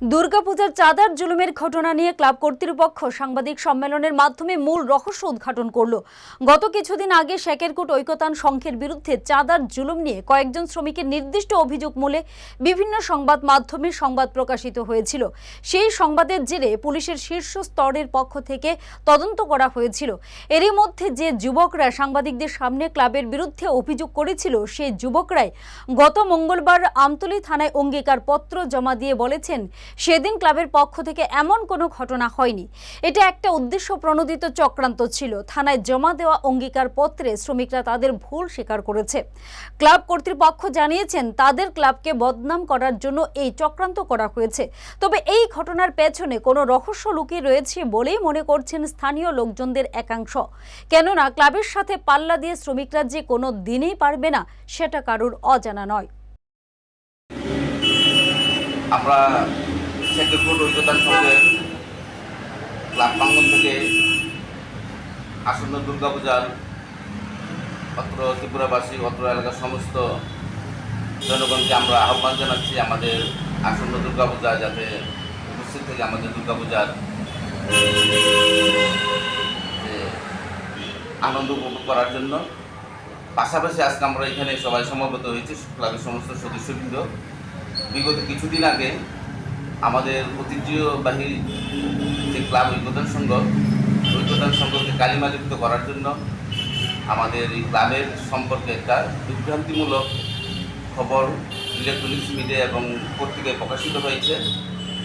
দুর্গাপূজার চাঁদার জুলুমের ঘটনা নিয়ে ক্লাব কর্তৃপক্ষ সাংবাদিক সম্মেলনের মাধ্যমে মূল রহস্য উদ্ঘাটন করল। গত কিছুদিন আগে শেকেরকুট ঐকতান সংঘের বিরুদ্ধে চাঁদার জুলুম নিয়ে কয়েকজন শ্রমিকের নির্দিষ্ট অভিযোগ মূলে বিভিন্ন সংবাদ মাধ্যমে সংবাদ প্রকাশিত হয়েছিল। সেই সংবাদের জেরে পুলিশের শীর্ষ স্তরের পক্ষ থেকে তদন্ত করা হয়েছিল। এরই মধ্যে যে যুবকরা সাংবাদিকদের সামনে ক্লাবের বিরুদ্ধে অভিযোগ করেছিল, সেই যুবকরাই গত মঙ্গলবার আমতলী থানায় অঙ্গীকার পত্র জমা দিয়ে বলেছেন সেদিন ক্লাবের পক্ষ থেকে এমন কোনো ঘটনা হয়নি। এটা একটা উদ্দেশ্য প্রণোদিত চক্রান্ত ছিল। থানায় জমা দেওয়া অঙ্গীকার পত্রে শ্রমিকরা তাদের ভুল স্বীকার করেছে। ক্লাব কর্তৃপক্ষ জানিয়েছেন, তাদের ক্লাবকে বদনাম করার জন্য এই চক্রান্ত করা হয়েছে। তবে এই ঘটনার পেছনে কোনো রহস্য লুকিয়ে রয়েছে বলেই মনে করছেন স্থানীয় লোকজনদের একাংশ। কেননা, ক্লাবের সাথে পাল্লা দিয়ে শ্রমিকরা যে কোনো দিনেই পারবে না, সেটা কারুর অজানা নয়। আমরা শেখরপুর ঐক্যতান সংঘের ক্লাব প্রাঙ্গন থেকে আসন্ন দুর্গাপূজার অত্র ত্রিপুরাবাসী, অত্র এলাকার সমস্ত জনগণকে আমরা আহ্বান জানাচ্ছি আমাদের আসন্ন দুর্গাপূজা যাতে উপস্থিত থেকে আমাদের দুর্গাপূজার আনন্দ উপভোগ করার জন্য। পাশাপাশি আজকে আমরা এখানে সবাই সমবেত হয়েছি, ক্লাবের সমস্ত সদস্যবৃন্দ। বিগত কিছুদিন আগে আমাদের ঐতিহ্যবাহী যে ক্লাব ঐক্যদান সংঘ, ঐক্যদান সংঘকে কালিমালিপ্ত করার জন্য আমাদের এই ক্লাবের সম্পর্কে একটা বিভ্রান্তিমূলক খবর ইলেকট্রনিক্স মিডিয়া এবং পত্রিকায় প্রকাশিত হয়েছে।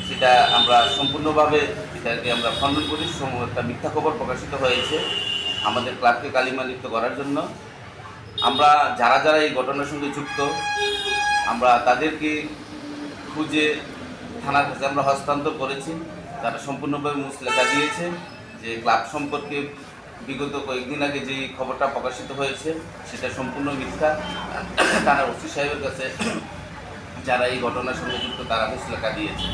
সেটা আমরা সম্পূর্ণভাবে এটাকে আমরা খণ্ডন করি একটা মিথ্যা খবর প্রকাশিত হয়েছে আমাদের ক্লাবকে কালিমালিপ্ত করার জন্য। আমরা যারা যারা এই ঘটনার সঙ্গে যুক্ত, আমরা তাদেরকে খুঁজে থানার কাছে আমরা হস্তান্তর করেছি। তারা সম্পূর্ণভাবে মুখ লেখা দিয়েছে যে ক্লাব সম্পর্কে বিগত কয়েকদিন আগে যে খবরটা প্রকাশিত হয়েছে, সেটা সম্পূর্ণ মিথ্যা। তারা ওসি সাহেবের কাছে যারা এই ঘটনার সঙ্গে যুক্ত, তারা মুখ লেখা দিয়েছে।